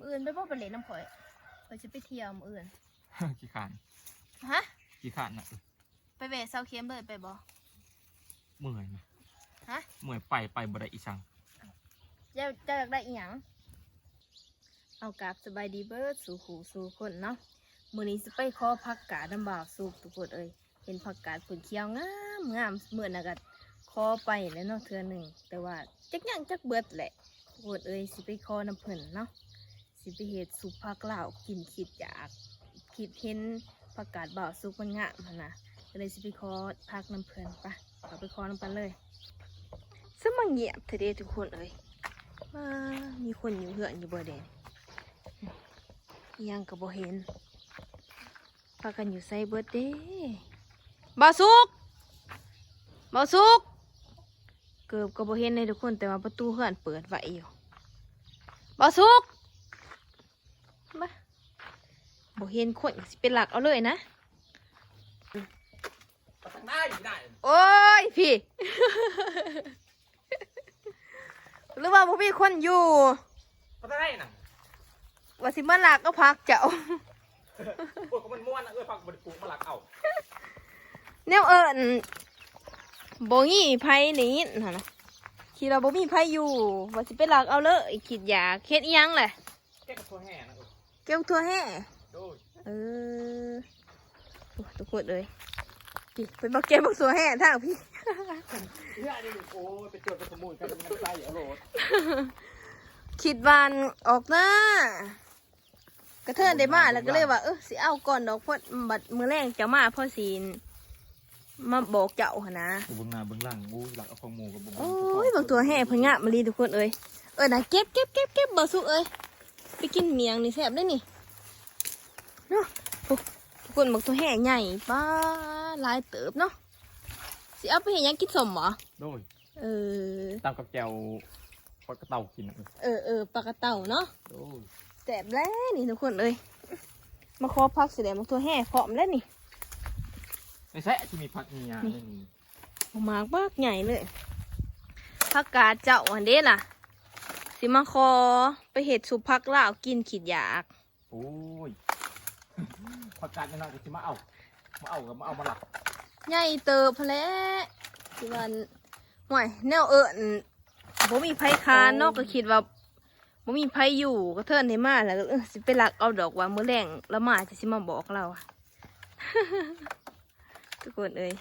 มืออื่นไปบ่ไปเล่นน้ำข่อยข่อยจะไปเที่ยวมืออื่นขี้ขานฮะขี้ขานนะเออไปเวทเซาเค็มเลยไปบ่เมื่อยไหมฮะเมื่อยไปไปบ่ได้อีสังเจ้าเจ้าอยากได้อีหยังเอากราบสบายดีเบิดสู่หูสู่คนเนาะมื้อนี้สิไปขอผักกาดน้ำบ่าวสุกทุกคนเอ้ยเห็นผักกาดผลเขียวงามงามมื้อน่ะก็ขอไปแล้วเนาะเทื่อหนึงแต่ว่าจักหยังจักเบิดแหละทุกคนเอ้ยสิไปขอน้ำเพิ่นเนาะ สิไปเฮ็ดสุปผักลาวกินคิดอยากคิดเห็นผักกาดบ่าวสุกมันงามหั่นนะก็เลยสิไปขอพักน้ำเพลินปะเราไปขอน้ำเพิ่นเลยสมังเงียบเถอะเด้ทุกคนเอ้ยมามีคนอยู่เหื่อนอยู่บ่เด่นยังก็บ่เห็นพากันอยู่ใส่เบิดเด้บ่าวสุกบ่าวสุกเกือบก็บ่เห็นเลยทุกคนแต่ว่าประตูเหือนเปิดไว้อยู่บ่าวสุกมา บ่เห็นคนก็สิเป็นหลักเอาเลยนะทางได้ได้โอ้ยพี่ หรือว่าบ่มีคนอยู่ ก็ได้น่ะว่าสิมาลากก็พักเจ้า โอ้ยก็มันม่วนนะเอ้ยพักบริปลูกมาหลักเอาแนวเอิญบ่มีไผนี่หั่นนะคิดว่าบ่มีไผอยู่ ว่าสิไปลากเอาเลยคิดอยากเฮ็ดอีหยังแหละ แค่กระทั่วแห่นะเอ้ย เก็บทั่วแห่โอ้ย เออโอ้ทุกคนเลยพี่ไปบักเก็บบักสัวแห่ทางพี่เฮ้ยนี่โอ้ยไปเจอไปขโมยกันมันน้ำใจเอาโหลดคิดวานออกหน้ากระเทินได้มาแล้วก็เลยว่าเออสิเอาก่อนดอกเพราะบัดมือแรงจะมาเพราะสิมาบอกเจ้าหนนะเบื้องหน้าเบื้องหลังอู้หลักเอาของหมูกับบุ้งโอ้ยบางตัวแห่พะงะมาลีทุกคนเอ้ยเออนะเก็บเก็บเก็บเก็บบ่สุกเอ้ยไปกินเมียงนี่แซ่บได้นี่ เนาะโอ้ทุกคนบางตัวแห่ใหญ่ป้าหลายเติบเนาะสิเอาไปเห็นยังกินสมเหรอโดยเออตามกับแก้วปลากระเต่ากินนะเอ้ยเออเออปลากระเต่าเนาะโอ้ยแซ่บแล้วนี่ทุกคนเอ้ยมาขอพักเสียบางตัวแห่พร้อมแล้วนี่ไม่ใช่ที่มีผักเมียนี่นี่หมากมากใหญ่เลยผักกาดเจ้าอันเด้ล่ะ สิมาขอไปเห็ดสุปผักลาวกินขีดอยาก โอ้ย ผักกาดนี่นะกูจะมาเอามาเอากับมาเอามาหลักใหญ่เติบพะแล้วสิวันห่วยแนวเอิญบ่มีไผคานนอกก็คิดว่าบ่มีไผอยู่ก็เทินให้มาแล้วก็เออสิไปหลักเอาดอกว่ามื้อแรงแล้วมาจะสิมาบอกเราทุกคนเอ้ย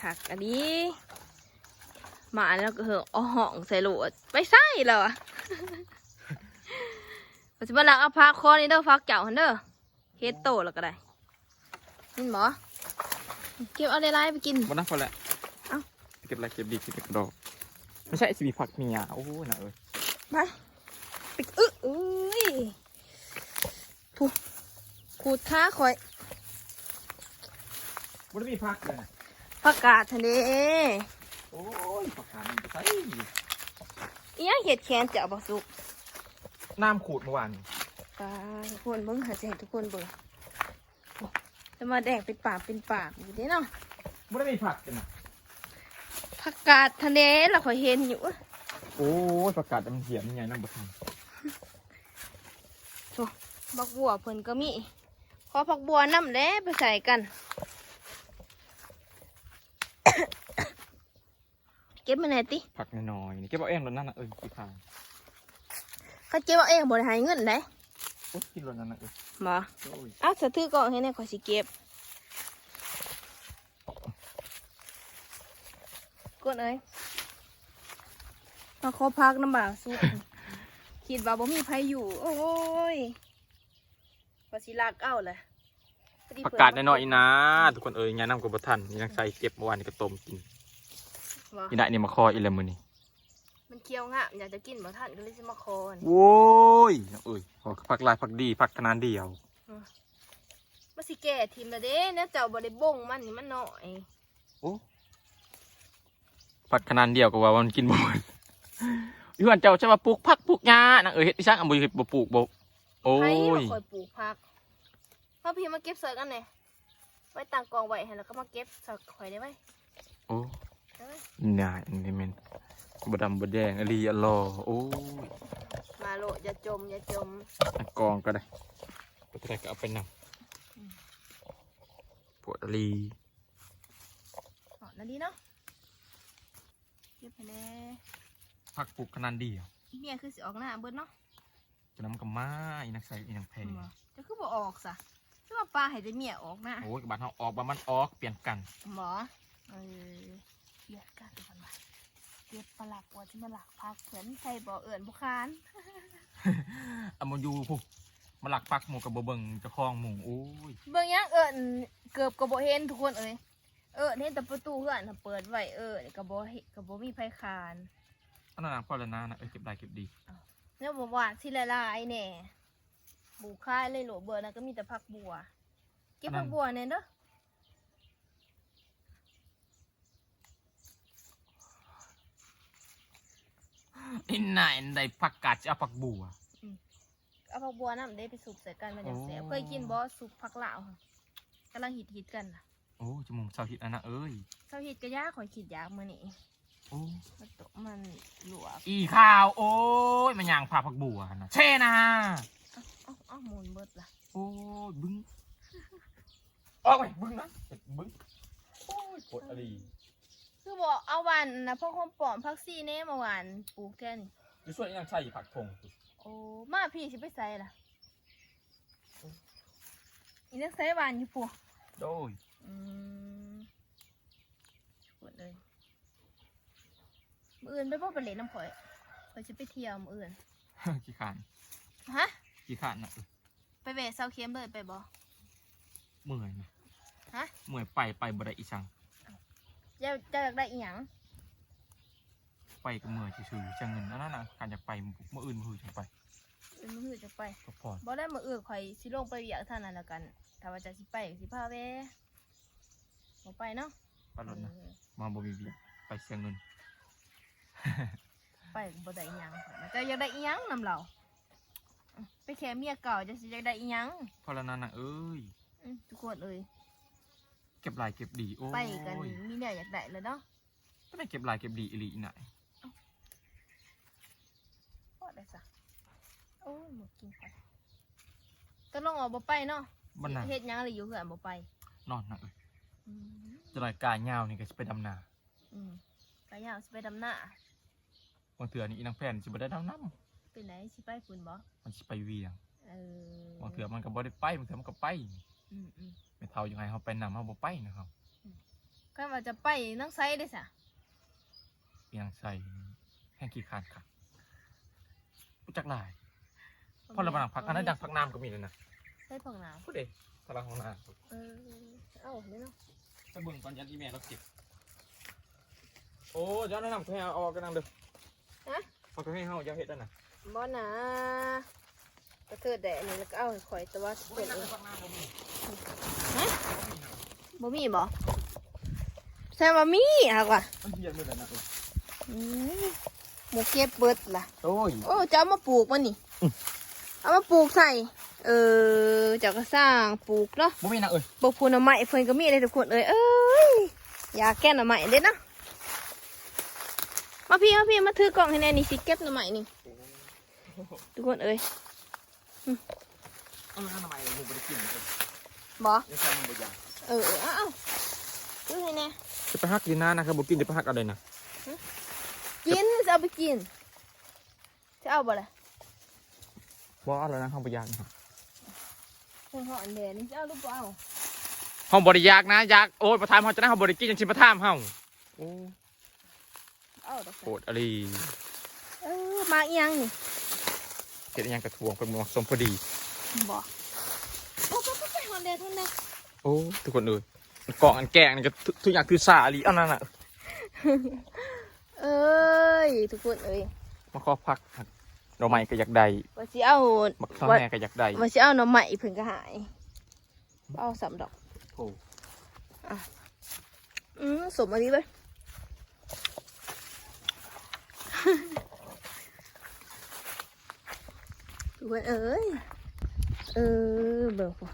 คักอันนี้มาแล้วก็เหอะอาห้องใส่โหลดไปใส่แล้วอะก็สิมาลักเอาพักคอนี่เด้อพักเจ้าหันเด้อ เฮ็ดโตแล้วก็ได้ยินหมอเก็บเอาได้ไรไปกินวันนั้นพอแล้วเอ้าเก็บอะไรเก็บดีเก็บกระดอกไม่ใช่สิมีผักเมียโอ้ยนะเอ้ยไปไปอึเอ้ยผูขูดขาคอยมันมีผักเลยนะประกาศทะเลโอ้ยผักกาดมันจะใส่อีหยังเห็ดแคนจะเอาบสุกน้ำขูดเมื่อวาน นี่ตาทุกคนเบิ้งหาเสียทุกคนเบิ้งโอ้จะมาแดงเป็นปากเป็นปากอยู่เด้เนาะไม่ได้มีผักกันนะผักกาดทะเลเราคอยเห็นอยู่โอ้ยผักกาดมันเหี่ยมยังไงน้ำบะทันบักบัวเพิ่นก็มีขอผักบัวน้ำแล้ไปใส่กัน เก็บมาไหนติผักน้อยๆนี่เก็บเอาเองรถนั่นนะเอ้ยกี่ทางเขาเก็บเอาเองบ่ได้ให้เงินได้โอ้ยกินรถนั่นนะเอ้ยบ่โอ้ยเอาสะถือก่อนให้แน่ขอยสิเก็บกดเอ้ยมาขอพักน้ำบ่าวสุกคิดว่าบ่มีไผอยู่ โอ้ยว่าสิลากเอาแหละพอผักกาดน้อยๆนะทุกคนเอ้ยยังน้ำกับบะทันยังใส่เก็บเมื่อวานนี่ก็ต้มกินว่า อีน่ะนี่มาคออีแล้วมือนี่ มันเคี้ยวงามอยากจะกินบ่ทันก็เลยสิมาขอนี่โว้ยเอ้ยขอผักลายผักดีผักขนาดเดียวมาสิแก่ทิมละเด้เนี่ยเจ้าบ่ได้บ่งมันนี่มันน้อยโอ้ผักขนาดเดียวก็ว่ามันกินบ่หมดอยู่อันเจ้าจะมาปลูกผักปลูกหญ้านะเอ้ยเฮ็ดอีช่างอะบ่เฮ็ดบ่ปลูกบ่โอ้ไผยมาคอยปลูกผักมาพี่มาเก็บเสิร์กันแหน่ไว้ตั้งกองไว้ให้แล้วก็มาเก็บเสิร์ข่อยได้ไหมโอ้ได้ไหมน่าอันนี้แม่น บดำบดแดงอลีอะลอโอ้ยมาโลดอย่าจมอย่าจมอันกองก็ได้ก็ได้ก็เอาไปนำปวดอลีหอนั่นดีเนาะเก็บไปแน่พักปลูกขนาดเดียวอีเมียคือสิออกหน้าเบิดเนาะจะนำกับมาอีนักใส่อีนักเพลบ่จะคือบ่ออกซะคือว่าปลาให้ได้เมียออกหน้าโอ้ยบ้านเขาออกบ้านมันออกเปลี่ยนกันหมอเออเลียดกันกันมาเก็บปลาหลักว่าที่มาหลักพักเผื่อนใครบ่เอิ่นบ่คานเอามาอยู่ผู้มาหลักปักหมูกับบ่เบิงเจะคลองหมูโอ้ยเบิ่งยังเอิ่นเกือบก็บ่เห็นทุกคนเอ้ยเอิ้นเห็นแต่ประตูเฮือนน่ะเปิดไว้เอิ้นก็บ่เห็นก็บ่มีไผคานอันนั้นนะพ่อแล้วนะนะเอ้ยเก็บได้เก็บดีเนี่ยบอกว่าที่ละลายแน่ปลูกค่ายเลยโหลเบอร์นะก็มีแต่ผักบัว เก็บผักบัวเนี่ยเด้อ อินไหนได้ผักกาดจะเอาผักบัว เอาผักบัวน้ำได้ไปสุกใส่กันมันจะแซ่บโอ้ เคยกินบอสุกผักลาวค่ะกำลังฮิตฮิตๆกันน่ะโอ้จมูกเสาหิตอันนะเอ้ยเช้าฮิตก็ยากข่อยคิดยากมื้อนี้โอ้มันตกมันหลวกอีข้าวโอ้ยมันยางผ่าผักบัวนะเช่นะเอ้าเอ้าหมุนเบิดล่ะโอ้ยบึ้งออกไปบึ้งนะบึ้งโอ้ยปวดอะไร คือบอกเอาหวันนะพ่อคมปลอมพักซี่เน่มาหวานปลูกแค่นี้จะช่วยยังใช่ผักทงโอ้มาพี่สิไปใส่ล่ะอีนักใส่หวานอยู่ปัวโดยอืมปวดเลยมืออื่นไปพ่อไปเล่นน้ำข่อยข่อยจะไปเที่ยวมืออื่นขี้ขานฮะขี้ขานนะเออไปเวทเซาเค็มเลยไปบ่เมื่อยนะฮะเมื่อยไปไปบ่ได้อีสัง เจ้าเจ้าอยากได้อีหยังไปก็เมื่อยซื่อๆจังเงินอันนั่นน่ะการจะไปเมื่ออื่นมือจังไปอื่นมืออื่นจะไปก็พอบ่ได้มืออื่นข่อยสิลงไปเวียกเท่านั้นแล้วกันถ้าว่าจะสิไปก็สิพาเวบ่ไปเนาะไปรถนะเออมาบ่มีเบียร์ไปเสียเงิน ไปบ่ได้อีหยังข่อยนะเจ้าอยากได้อีหยังนำเราอืมไปแค่เมียเก่าจะสิอยากได้อีหยังพอแล้วนั่นน่ะเอ้ย อืมทุกคนเอ้ย เก็บลายเก็บดีโอ้ยไปกันมีเนี่ยอยากได้แล้วเนาะก็ได้เก็บลายเก็บดีอีหลีอีไหนพอได้ซะโอ้ยหมดกินไปก็ลองออกบ่ไปเนาะบ้านนาเฮ็ดหยังอะไรอยู่เหือนบ่ไป นอนนะเอ้ยอืมจะลอยกายยาวนี่ก็จะไปดำนาอืมกะย่างสิไปดำหน้าบางเถื่อนี่อีนางแผ่นสิบ่ได้ดำน้เป็นไหนสิไปฝุ่นบ่ำมันสิไปเวียงเออบางเถื่อมันก็บ่ได้ไปบางเถื่อมันก็ไป อืมอืมไม่เท่ายังไงเขาไปนำเขาบ่ไปนะครับก็ว่าจะไปนังไซได้ซะอีนางใส่แห้งขี้คร้านค่ะรู้จักหลายพอเราบางพักอันนั้นดังพักน้ำก็มีเลยนะใส่ผักหนาวพูดเองพลังของน้เออเอ้านี่เนาะำไปเบิ่งตอนยันอีเมลเราเก็บโอ้ย้อนแนะนำให้เอาออกกันนั่งเด้อฮะเอาไปให้เฮาอย่าเฮ็ดนั่นน่ะบ่นะ กระเทิดแดดนี่แล้วก็เอาให้ข่อยแต่ว่าเพิ่นเออพักน้ำบ่มีบ่มีบ่ใช่ว่ามีอะกว่ามันเฮียนมื้อนั้นน่ะเอออืมหมูเก็บเบิดล่ะ โอ้ยโอ้จะเอามาปลูกมันนี่อืมเอามาปลูกใส่ เออเจ้าก็สร้างปลูกเนาะบ่มีนะเอ้ยปลูกพูนำไม้เพิ่นก็มีเลยทุกคนเอ้ยเอ้ยอยากแก้หน่อไม้เด้เนาะมาพี่มาพี่มาถือกล่องให้แน่นี่สิเก็บหน่อไม้นี่ทุกคนเอ้ย เออทำไมมึงบ่ได้กินเอ้ยบ่ยังใส่มึงบ่อยากเออเออเอาเอาดูให้แน่จะไปหักกินนะนะครับบ่กินจะไปหักเอะไรนะกินจะเอาไปกิน จะเอาบ่ล่ะบ่เอาแล้วนะเฮาบ่อยากนะครับเพิ่นห่ออันแดงนี่จะเอาหรือบ่เอาเฮาบ่ได้อยากนะอยากโอ้ยประทานเฮาจะได้เฮาบ่ได้กินจังสิประทานเฮาโอ้เอาดอกโคตรอะไรเออมาอีหยังนี่ เฮ็ดอิหยังกระทวงเป็นเหมาะสมพอดีบ่โอ้ไปไปไปห่อแดงทุนนะโอ้ทุกคนเอ้ยมันกล่องอันแกงนี่ก็ทุทุกอย่างคือสาอีหลีอันนั้นน่ะเอ้ยทุกคนเอ้ยมาขอพักดอกไม้ก็อยากได้ว่าสิเอาบักข้าวแม่ก็อยากได้ว่าสิเอาหน่อไม้เพิ่นก็หายเอาสามดอกโอ้อืมสมอันนี้เลย ทุกคนเอ้ย เออเบิ่งพอ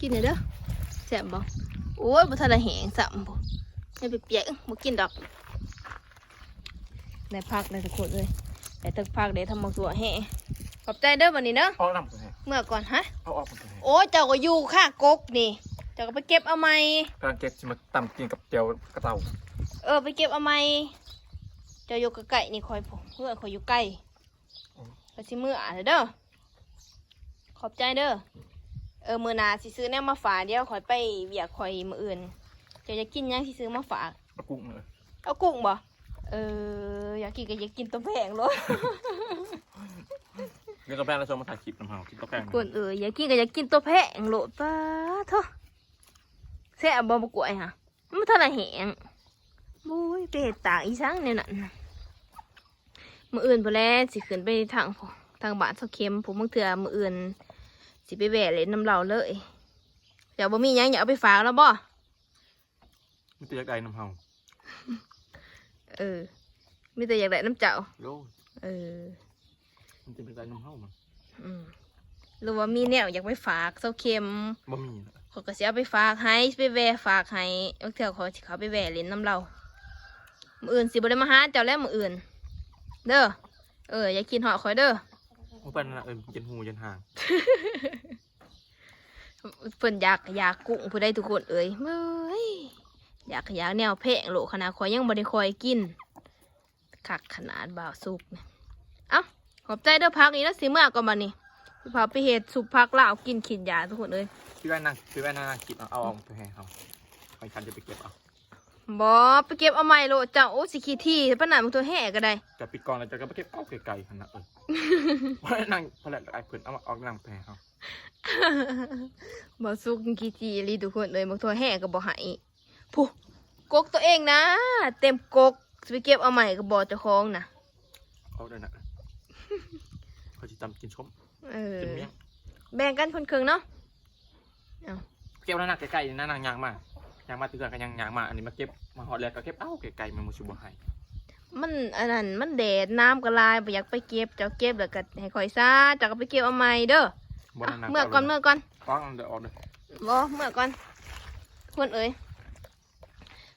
กินหน่อยเด้อแซ่บบ่โอ้ยบ่ทันได้แหงซ้ำบ่ให้เปียกๆอึ้งบ่กินดอกได้พักเลยทุกคนเลยได้ตึกพักได้ทำหมกตัวแห่ขอบใจเด้อวันนี้เนาะเอาน้ำกันให้เมื่อก่อนฮะเอาออกกันให้โอ้ยเจ้าก็อยู่ข้างกกนี่ เจ้าก็ไปเก็บเอาไหมกำลังเก็บสิมาตำกินกับเจียวกระเต่าเออไปเก็บเอาไหมเจ้าอยู่ใกล้ๆนี่คอยผมเมื่อคอยอยู่ใกล้ก็สิมืออะเด้อขอบใจเด้อเออมือหนาสิซื้อแนวมาฝากเดี๋ยวคอยไปเบียกคอยมืออื่นเจ้าจะกินหยังสิซื้อมาฝากเอากุ้งเลยเอากุ้งบ่เอออยากกินก็อยากกินตัวแพงเลยเงินกระแพงแล้วชมมาถ่ายคลิปน้ำเฮากินกระแพงกวนเอออยากกินก็อยากกินตัวแพงโหลดป้าเถอะแซ่บบ่มากล้วยฮะมันเท่าไหร่แหง โอ้ยไปเห็ดตากอีสังเนี่ยนั่นน่ะมืออื่นพอแล้วสิขึ้นไปทางผมทางบ้านเสาเข็มผมมึงเถื่อมืออื่น สิไปแหวะเล่นน้ำเหล่าเลยเดี๋ยวบ่มีหยังอย่าเอาไปฝากแล้วบ่มันจะอยากได้น้ำเฮาเออมีแต่อยากได้น้ำเจ้าโลเออมันจะอยากได้น้ำเฮามันอืมหรือว่ามีแนวอยากไปฝากเสาเข็มบ่มีนะเขาก็สิเอาไปฝากให้ไปแวะฝากให้เอาเถื่อเขาสิเขาไปแวะเล่นน้ำเรา มืออื่นสิบ่ได้มาหาเจ้าแล้วมืออื่น เด้อ เอออย่ากินหอดคอยเด้อมันเป็นอะไรเออเย็นหูเย็นห่างเพิ่นอยากอยากกุ้งผู้ใดทุกคนเอ้ยเอ้ยอยากอยากแนวแพงโลขนาดคอยยังบ่ได้คอยกินคักขนาดบ่าวสุกเนี่ยเอ้าขอบใจเด้อพักนี้นะสิเมื่อก่อนมานี่พี่พาไปเฮ็ดสุปพักลาวกินขินยาทุกคนเอ้ยพี่แว่นนั่งพี่แว่นนั่งคิดเอาเอาเอาไปให้เขาไปคันจะไปเก็บเอา บอไปเก็บเอาใหม่โลดเจ้าโอ้สิขี้ที่ปะหนามึงตัวแห่ก็ได้จะปิดกองแล้วจะก็ไปเก็บเอาไกลๆขนาดเออเพราะนั่งเพราะอะไรไอ้เพื่อนเอามาออกนั่งไปให้เขาบอสุกขี้ที่รีทุกคนเลยมึงตัวแห่ก็บอหายผู้กกตัวเองนะ เต็มกกสิไปเก็บเอาใหม่ก็บอเจ้าของนะเอาได้นะเขาจะจำกินชมเออกินเมี่ยงแบ่งกันคนครึ่งเนาะเก็บแล้วนั่งไกลๆนั่งนั่งยางมาก ยางมาตื่นกันยังยางมาอันนี้มาเก็บมาหอดแล้วก็เก็บเอ้าไกลๆมันมูชูบให้มันอันนั้นมันแดดน้ำก็ลายไปอยากไปเก็บเจ้าเก็บแล้วก็ให้คอยซาเจ้าก็ไปเก็บเอาใหม่เด้อบ่อะนั่งเมื่อก่อนเมื่อก่อนฟ้องเดี๋ยวออกเลยบอเมื่อก่อนคนเอ้ย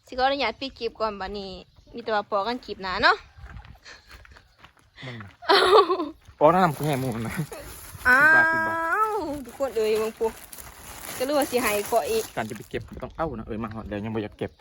สิก็อนุญาตปิดคลิปก่อนบัดนี้ มีแต่ว่าปอกันคลิปหนาเนาะมึงนะฟ้องนั่งกูแห่มูมันนะอ้าปิดบาทปิดบาทวทุกคนเอ้ยมึงปู ก็รู้ว่าสิใหายขออีก การจะไปเก็บก็ต้องเอ้านะเอ้ยมาหอดแล้วยังไม่อยากเก็บ